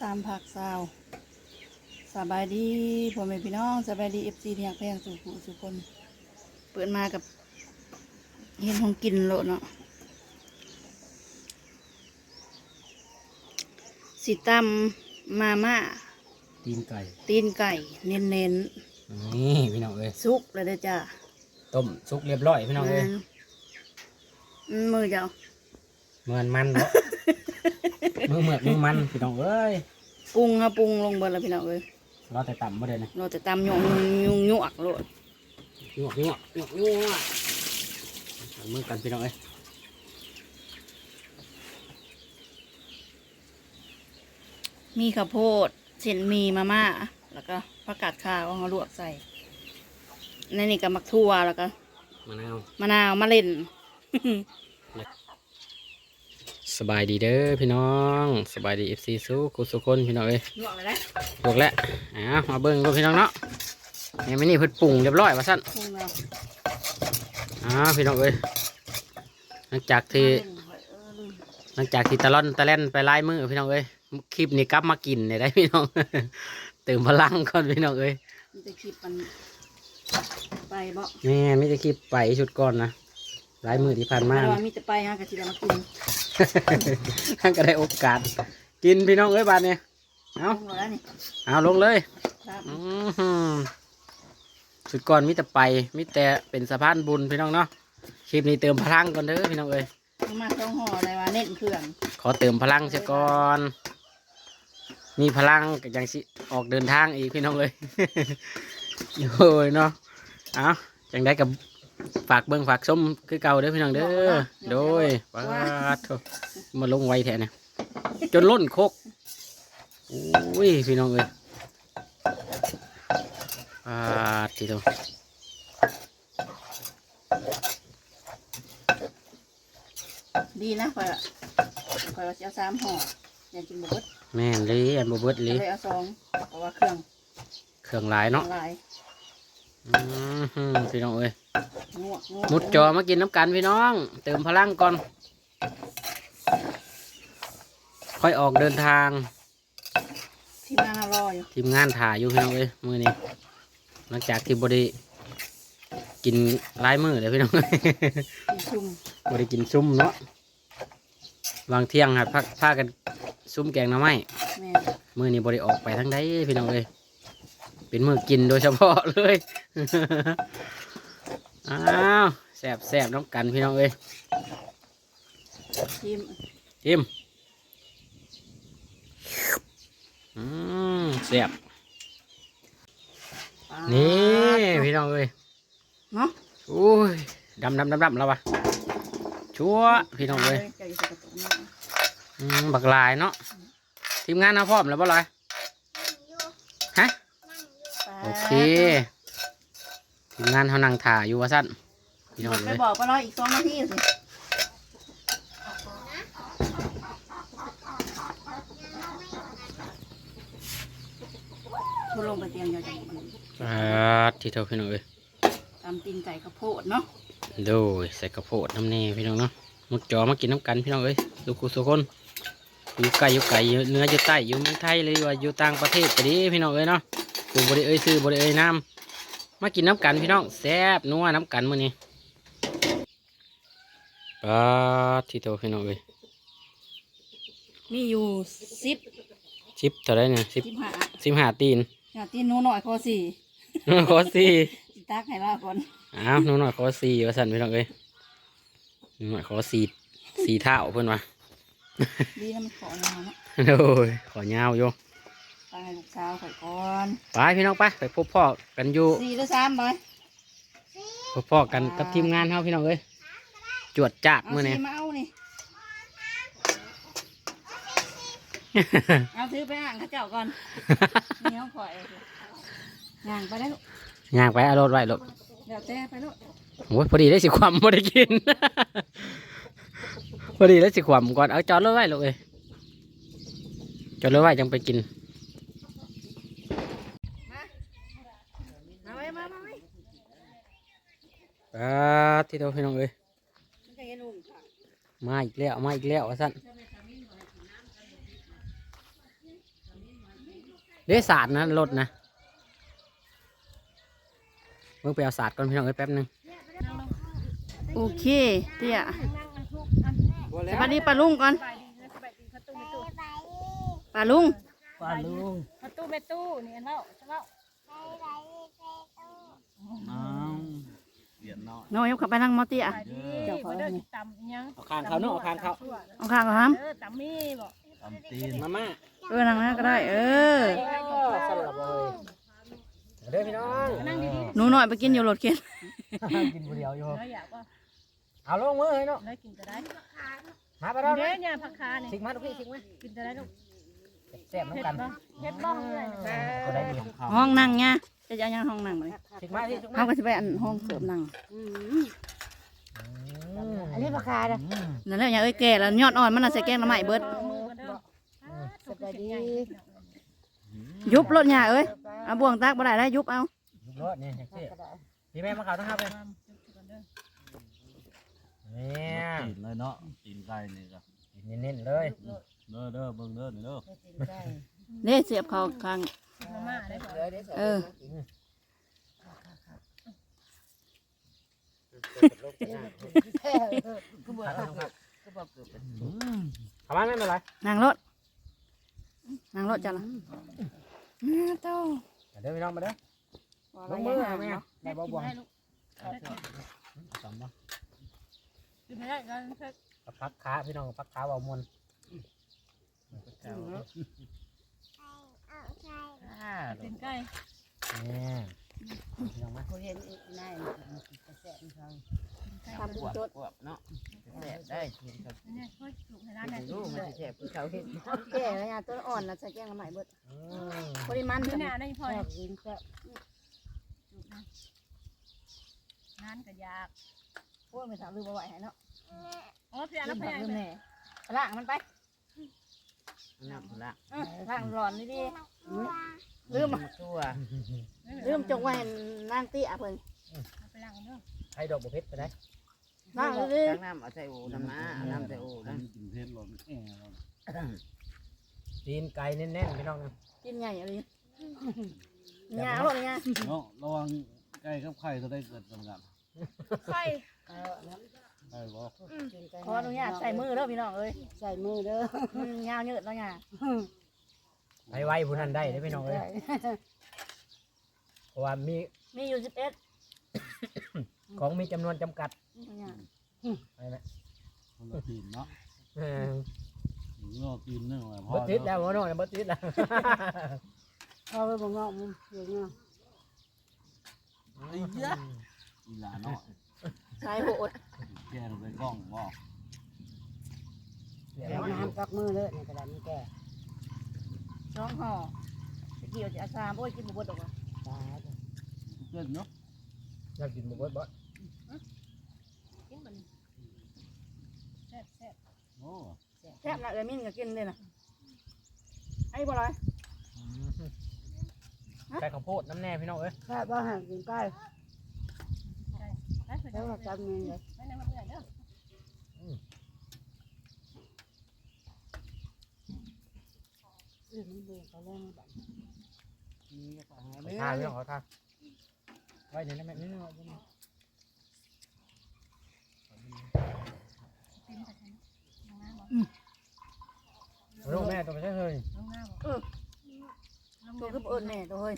สามผักซาวสบายดีพ่อแม่พี่น้องสบายดีเอฟซีที่อยากแพงสู่ผู้สู่คน เปิดมากับเห็นของกินโลดเนาะสีตำมาม่าตีนไก่ ตีนไก่เน้นนี่พี่น้องเอ้ยๆซุกเลยเด้อจ้าต้มสุกเรียบร้อยพี่น้องเอ้ยอืมมือเจ้าเหมือนมันเนาะ มือเหมือกมือมันพี่น้องเอ้ยปรุงครับปรุงลงเบนแล้วพี่น้องเอ้ยเราแต่ต่ำบ่ได้นะเราจะตำหยงยุงยุกโลดยั่วยั่วยั่วยั่วเอามือกันพี่น้องเอ้ยมีข้าวโพดเส้นหมีมาม่าแล้วก็ผักกาดขาวเอามาลวกใส่ในนี่ก็มักทั่วแล้วก็มะนาวมะนาวมะเล่น สบายดีเด้อพี่น้องสบายดีเอฟซีสู้กุสุคนพี่น้องเอ้ยลวกเลยนะบวกแล้วอ้าวมาเบิ่งดูพี่น้องเนาะนี่ไม่นี่เพิ่นปรุงเรียบร้อยว่าสั้นปรุงแล้วอ้าวพี่น้องเอ้ยหลังจากที่เออลืมหลังจากที่ตะล่อนตะเล่นไปไล่มือพี่น้องเอ้ยคลิปนี้กลับมากินเนี่ยได้พี่น้องเติมพลังก่อนพี่น้องเอ้ยมันจะคลิปมันไปบ่แม่ไม่ได้คลิปไปชุดก่อนนะ ไล่มือที่ผ่านมาแต่ว่ามีแต่ไปฮะกะทิเรามากินท่านก็ได้โอกาส กินพี่น้องเอ้ยบาดเนี่ยเอาปรุงแล้วนี่เอาลงเลยครับอื้อหือชุดก่อนมิแต่ไปมิแต่เป็นสะพานบุญพี่น้องเนาะคลิปนี้เติมพลังก่อนเด้อพี่น้องเอ้ยเอามาต้องห่ออะไรวะเน้นเครื่อง ขอเติมพลังเสียก่อน มีพลังก็ยังสิออกเดินทางอีกพี่น้องเลยโอ้ยเนาะเอาจังได้กับ ฝากเบิ้งฝากส้มคือเก่าเด้อพี่น้องเด้อโดยปาดโถมาลงไวแท้เนี่ยจนล้นโคกอุ้ยพี่น้องเอ้ยปาดทีเดียวดีนะคอยอะคอยว่าจะเอาสามห่ออย่ากินบดแม่นเลยอันบเบิดเลเลยยเอาสองเพราะว่าเครื่องเครื่องหลายเนาะหลายอื้อหือ พี่น้องเอ้ยงวกงวกมุดจอมากินน้ำกันพี่น้อง เติมพลังก่อน ค่อยออกเดินทาง ที่มานรออยู่ทีมงานถ่ายอยู่พี่น้องเอ้ยมือนี้หลังจากที่บไดีกินหลายมือเลยพี่น้องกินชุ่มบไดีกินซุ่มเนาะวางเที่ยงหัดพักพากันซุ่มแกงหน้ำไม้แม่มือนี้บไดีออกไปทั้งใดพี่น้องเอ้ย เป็นมือกินโดยเฉพาะเลย อ้าวแสบแสบน้ำกันพี่น้องเอ้ยชิมทิมอืมแซ่บปลานี่พี่น้องเอ้ยเนาะอุ้ยดำดำดำดำแล้ววะชัวพี่น้องเอ้ยจะอยู่ใส่กระตุกนี่อืมบักลายเนาะทีมงานเอาพร้อมแล้วบ่ลอยฮะ โอเคทีมงานเขานั่งถ่ายอยู่ว่าสั้นพี่น้องไปเลยบอกป้าน้อยอีกสองนาทีสิคุณลงไปเตียงยาวจังมันอ่าที่เท่าพี่น้องเอ้ยตำตีนไก่ข้าวโพดเนาะโดยใส่กระโพดน้ำเน่พี่น้องเนาะมุดจอมากินน้ำกันพี่น้องเอ้ยสุกุสุคนอยู่ไกลอยู่ไกลอยู่เหนื้ออยู่ใต้อยู่เมืองไทยเลยว่าอยู่ต่างประเทศก็ดีพี่น้องเอ้ยเนาะ กูบริเอ้ยซื้อบริเอ้ยน้ำมากินน้ำกันพี่น้องแซ่บนัวน้ำกันมื้อนี้ปาดที่โตพี่น้องเอ้ยมีอยู่สิบสิบเท่าไรเนี่ยสิบสิบห้าสิบห้าตีนอย่าตีนหนูหน่อยพอสี่ขอสี่สิตักให้ว่าก่อนอ้าวหนูหน่อยขอสี่ว่าสั่นพี่น้องเอ้ยหนูหน่อยขอสี่สี่เท่าเพื่อนวะดีนะมันขอเนาะโอ้ยขอยาวอยู่ ไปให้ลูกสาวข่อยก่อนไปพี่น้องไปไปพบพ่อกันอยู่สี่หรือสามไปพบพ่อกันกับทีมงานเฮาพี่น้องเอ้ยจวดจ้าดเอามื้อนี้สี่มาเอานี่เอาถือไปอ่างเข้าเจ้าก่อนนี่เขาข่อยย่างไปได้ลูกย่างไปเอารถไว้รถเดี๋ยวแต่ไปลูกโอ้ยพอดีได้สิความบ่ได้กินพอดีได้สิความก่อนเอาจอดรถไว้ลูกเอ้ยจอดรถไว้จังไปกิน มาไว้มามาไว้ อ่าที่เราพี่น้องเอ้ยมันจะเห็นหุ่นค่ะมาอีกแล้วมาอีกแล้วว่าสั่นเด้ศาสตร์นะรถนะมึงไปเอาศาสตร์ก่อนพี่น้องเอ้ยแป๊บหนึงโอเคเตี้ยสวัสดีป้าลุงก่อนป้าลุงปลาลุงประตูเมตู้นี่เนาะเนาะ น้องเรียนน้อยน้อยยกขับไปทางมอเตี้ยไปดีบ่เด้อสิตำยังเอาคางเขาเนาะเอาคางเขาเอาข้างก็ทเออตำมีบ่ตำตีนมาม่าำเออนั่งนะก็ได้ เออสลับเลยเด้อพี่น้องนั่งดีหนูหน่อยไปกินอยู่รถเข็นกินผู้เดียวอยู่ๆน้อยอยากว่าเอาลงมือให้เนาะน้อยกินก็ได้มาไปแล้วเด้นะอเนี่ยผักคานี่สิกมาทุกพี่สิกมากินก็ได้ลูก แซ่บเผ็น้ำดกันบ่เผ็ดบ่เลยก็ได้ดีห้องนั่งเนี่ยจะจะเอายังห้องนั่งเลยสิกมาที่สิกมาเขาก็จะไปอันห้องเสริมนั่งอันนี้ราคาเด้อนั่นแหละอย่างเอ้ยแก่แล้วยอดอ่อนมันน่ะใส่แกงละไม้เบิดมือก็เด้อสบายดียุบรถเนี่ยเอ้ยเอาบ่วงตากบ่ได้ได้ยุบเอารถนี่อย่างที่พี่แม่มาข่าวทั้งห้าเลยเนี่ยตีนเลยเนาะตีนไก่นี่ก็เน้นๆเลย เด้อเด้อเบิ่งเด้อนี่เด้อเด้เสียบเขาข้างมาม่าได้บ่เออเอามาไม่เป็นไรนั่งรถนั่งรถจ้ะล่ะน้าเต้าเดี๋ยวพี่น้องมาเด้อลงมือแม่ได้บ่บ่วงได้ลูกสองบ่กินได้กันเผ็ดพักขาพี่น้องพักขาเบามวน กินไก่เนี่ยพี่น้องมาเขาเห็นนายแสบเขาทำบุญจดพวกเนาะแสบได้เห็นเขาเนี่ยค่อยลูกให้ร้านได้รู้มันแสบคือเขาเห็นแก่แล้วเนี่ยต้นอ่อนแล้วใส่แกงละไม้เบิดอืมปริมาณนี่เท่าน่ะนี้ได้พอแสบกินแสบงานก็ยากพวกไม่ถามลืมเอาไว้ให้เนาะโอ้พี่อันนั้นพยายามลืมแน่ล้างมันไป น้ำละเออล้างร้อนนี่ดิลืมตัวลืมจงไว้นางตี้อะเพิ่นไปล้างเด้อให้ดอกบุเพชรไปได้ล้างเลยดิตั้งน้ำเอาใส่โอ่น้ำมาน้ำใส่โอ่มันะนกินเพชรหล่นแอ่หล่นตีนไก่แน่นๆพี่น้องนะกินใหญ่อะไรหยาหรอเนี่ยเนาะระวังไก่กับไข่จะได้เกิดกันกันไข่ ไข่บ่ขออนุญาตใส่มือเด้อพี่น้องเอ้ยใส่มือเด้อมันยาวเยืดแล้วเนี่ยไปไว้ผู้นั้นได้ได้พี่น้องเลยเพราะว่ามีมีอยู่สิบเอ็ดของมีจำนวนจำกัดเนี่ยไปไหมคนละตีนเนาะเออเงาตีนนึงเลยพอเบิดติดแล้วหัวโน่นเบิดติดแล้วเขาไปบอกงอกมึงอยู่เนาะไอ้เหี้ยอีหลาเนาะใส่โหด แกลงไปกล้องบ่เดี๋ยวแล้วน้ำกักมือเลยในกระดานนี้แกช่องห่อตะเกียวจะอาซามโอ้ยกินบุบดอกว่ะตายเกินเนาะอยากกินบุเบิดบ่กินมันแซ่บแซ่บโอ้แซ่บนะเอ้ยมินก็กินเลยนะไอ้บ่ไรใส่ข้าวโพดน้ำแน่พี่น้องเอ้ยแค่บ้าหันกินใกล้ไปไปแล้วก็จำเงินเลย ไปนั่งมาเพื่อนเด้อ อือมันเบื่อเขาเล่นแบบนี้ก็ขอไม่ทานพี่น้องขอทานไว้เดี๋ยวนะแม่นี่นึงเอาไว้นี่กินไปฉันลงน้ำบ่เอาลูกแม่ตัวไปใช่เลยลงน้ำบ่ลงตัวน้ำคือเอิญแม่ตัวเฮ้ย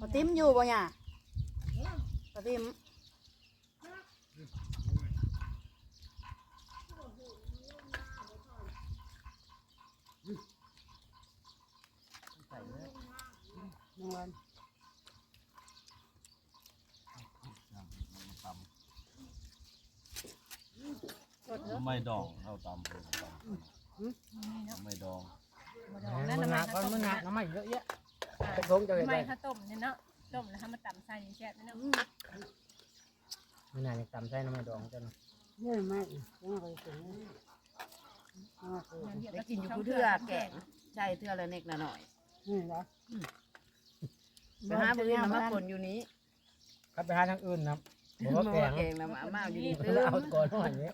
ปะติ้มอยู่บ่เนี่ยปะติ้ม ไมดองเข้าตำตำทำไมดองบ่ดอกมันั่นนน่ะหนัมากก็มันหนักน้ำมันเยอะแยะอ่าผสมจะเห็นไม่ได้ถ้าต้มเนี่ยเนาะต้มแล้วให้มันต่ำใส่แซ่บเนาะมันหนักตำใส่น้ำมันดองจังเยอะมากยังไปถึงอ่าคือได้ได้กินอยู่เทื่อแกงใช่เทื่อละเล็กละหน่อยนี่เหรอไปหาเพื่อนมาคนอยู่นี้ครับไปหาทางอื่นนะบอกมาว่าแกงแกงแล้วมามาอยู่นี่เอเติอมเอาก่อนหน่อยนี้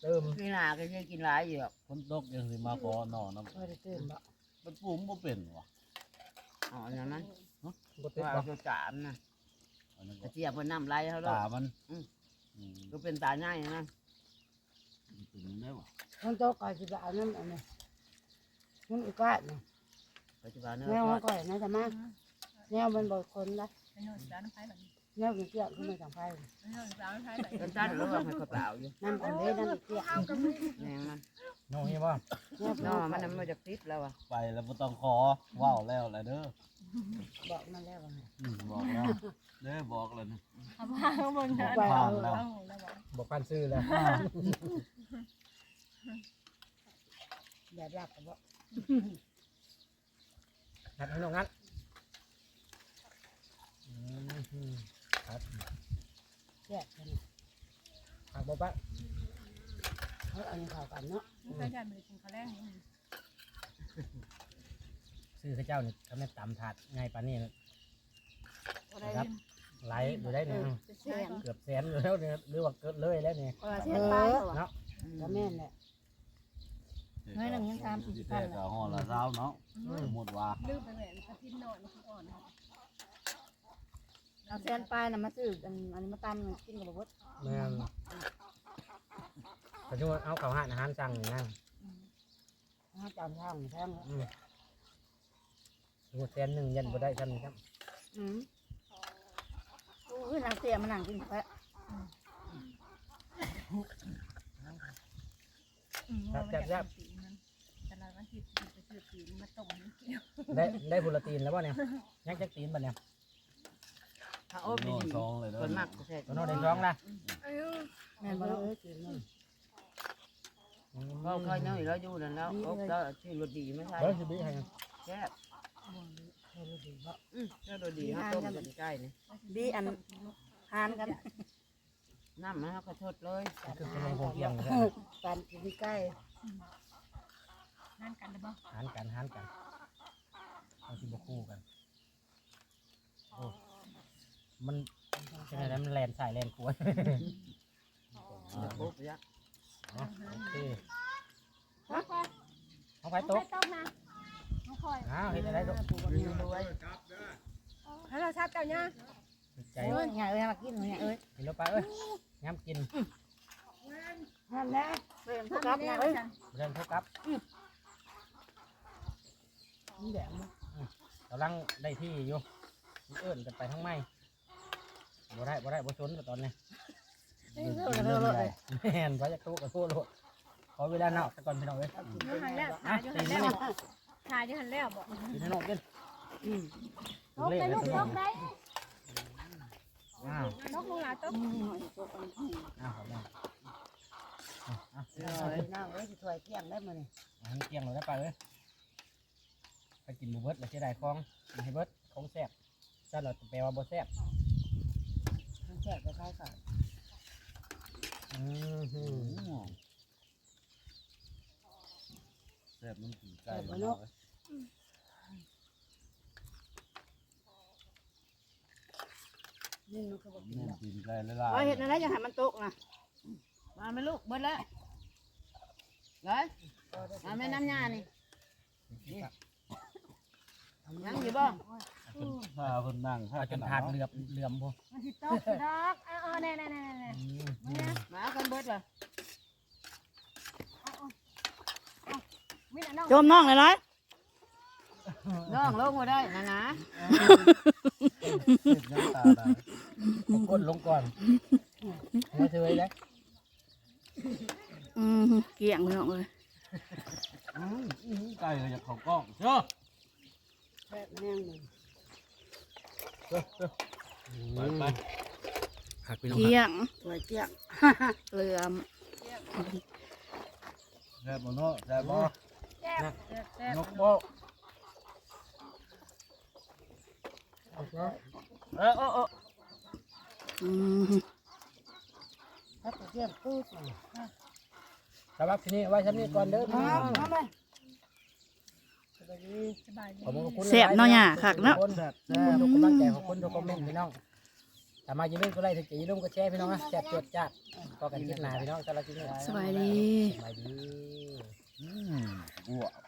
เติมพี่นาก็ยังกินหลายอยู่หรอกคนตกยังสิมาขอหน่อน้ำไม่ได้เติมบ่มันปรุงบ่เป็นวะอ๋ออันนั้นนะบ่ติดว่าบ่ตัวจามนะอันนั้นกก็ระเจี๊ยบมันน้ำไหลเขาเลยตามันอืมอืมก็เป็นตาง่ายนะมันเป็นยังไงวะมันโตก่อนสิบเอาน้ำอันนี้มันอีกว่าเนี่ยปัจจุบันเนื้แนวอมันก่อยนะจ๊ะมาแนวมันบอกคนละ ไปโน่นร้านน้ำไผ่แบบนี้ แนวมันเกี่ยวขึ้นมาจากไฟไปโน่นร้านน้ำไผ่แบบกันนี้จันหรือว่ามันเขาเปล่าอยู่น้ำอันนี้น้ำเกี่ยวแมงมันน้องนี่บ่แนวนอมันน่ะมันมาจากติดแล้วอะไปแล้วบ่ต้องขอว้าวแล้วแหละเด้อบอกมาแล้วว่าไงอืมบอกแล้วเด้อบอกแล้วนะเอาผ้าข้างบนนะไปเอาเอาแล้วบอกบ่ปานซื้อแล้วแบบรักก็บอกนัดให้น้องงั้นอืม ครับแก่กันฝากบ่ปะเขาอันนี้เข้ากันเนาะไม่ใช่การมือกินข้าวแรกนี่ซื้อข้าเจ้านี่ทำให้ตำถาดง่ายปานนี้นะบ่ได้ครับไหลอยู่ได้เนี่ยเป็นแสนเกือบแสนอยู่แล้วเนี่ยหรือว่าเกินเลยแล้วเนี่ยก็แสนปลายตัวเนาะก็แม่นแหละเฮ้ยหนึ่งยังสามสี่สิบพัแต่นก็ห่อละเช้าเนาะสมมุติว่าลืมไปแหวนกระทิ้นนอนคืออ่อนนะ เอาแสนปลายน่ะมาซื้ออันอันนี้มาตำกินกับบ่เบิดแม่นปัจจุบันเอาเขาวหาอาหารสั่งนี่นะเขาจำทางแท่งอืมสมมุติแสนหนึ่งยันบ่ได้ซ้ำนี่ครับอืมโอ้ยนางเสียมานั่งกินไปแต่ละวันที่ไปซื้อปีนมาต้มนี่เกี่ยวได้ได้บุรตีนแล้วป่ะเนี่ยยังจักตีนป่ะเนี่ย ถ้าโอ้โน่ดีซองเลยเด้คอนมากก็แค่ตัวโน้ตเด็กร้องละแม่นบ่เอ้ยกินนี่ก็ค่อยน้อยแล้วอยู่นั่นแล้วโอ้ก็ชื่อรถดีไม่ใช่เฮ้ยสิบีให้แค่บเออดีเพราะอืมแล้วรถดีเขาต้มกันใกล้นี่บีอันทานกันน้ำมันเขาก็ทดเลยคือเป็นลงโคเกียงเลยปันกินใกล้นั่นกันหรือเปล่าหารกันหารกันเอาสิบคู่กันโอ้ มันใช่ไหมมันแลนสายแลนขวดเดี๋ยวปุ๊บยักเนาะโอเคน้องคอยเอาไปน้องคโต๊ะอยต้มนะน้องคอยอ้าวเห็นอะไรโต๊ะยืนด้วยให้เราทราบเจ้าเนี่ยใจเอ้ยอย่าเอ้ยมากินเนี่ยเอ้ยกินแล้วไปเอ้ยย้ำกินนั่นแหละเพิ่นทุกครับนะเอ้ยเรื่องเท่ากับนี่แดงมั้ยกำลังได้ที่อยู่เอื้อนกันไปทั้งไม่ บ่ได้บ่ได้บ่ชนตอนนี้เอ้ยเลิกเลิกเลิกเลยแม่นพระจักรตู้กับตู้โลดขอเวลาเนาะแต่ก่อนพี่น้องเอ้ยยูหันแล้วถ่ายยูหันแล้วถ่ายยูหันแล้วบอกกินให้น้องกินอืมตกได้ลูกตกได้อ้าวตกลูกหลานตกอ้าวขอบคุณอ้าวอ้าวเลยน้องเอ้ยสิถ้วยเที่ยงได้มื้อนี่อาหารเกี่ยงเลยได้ไปเลยไปกินหมูเบิดแล้วเสียดายของกินให้เบิดของแซ่บถ้าเราแปลว่าบ่แซ่บมันแซ่บคล้ายกันอืมหือแซ่บมันกินไก่เนาะนี่มันก็บ่กินแม่นกินไก่ละลายว่าเห็ดอะไรอย่าให้มันตกนะมาไหม่ลูกเบิดแล้วเลยมาแม่น้ำยานี่ยังอยู่บ่ ถ้าเพิ่นนั่งถ้าเอาจนถาดเหลือบเหลื่อมพอมันสิตกดอกเออแน่แน่แน่แน่อืมมาเอากันเบิดเลยมีแต่น้องโจมน้องเลยร้อยน้องลงมาได้นะนะเจ็บน้ำตาได้เอาก้นลงก่อนไม่เฉยเลยอืมเกี่ยงไปน้องเลยอืมอืมไก่ก็อยากเข้ากล้องเจ้าแซ่บแห้งมัน ไปไปหักพี่น้องเกี่ยงสวเกี่ยงเหลือมแซ่บบ่เนาะแซ่บบ่แซ่บนกบ่เออเออเอออืมถ้าเที่ยงตู้สิสำหรับที่นี่ไว้ชั้นนี้ก่อนเด้อพี่น้อง แซ่บเนาะย่าคักเนาะ ทุกขอบคุณทุกคอมเมนต์พี่น้องสามารถยิ้มก็ไล่ถึงกี่ลุ่มก็แช่พี่น้องนะแซ่บจวดจัดก็กันคลิมหน้าพี่น้องแต่ละคลิปนสบายดี สบายดี อืมอ้วก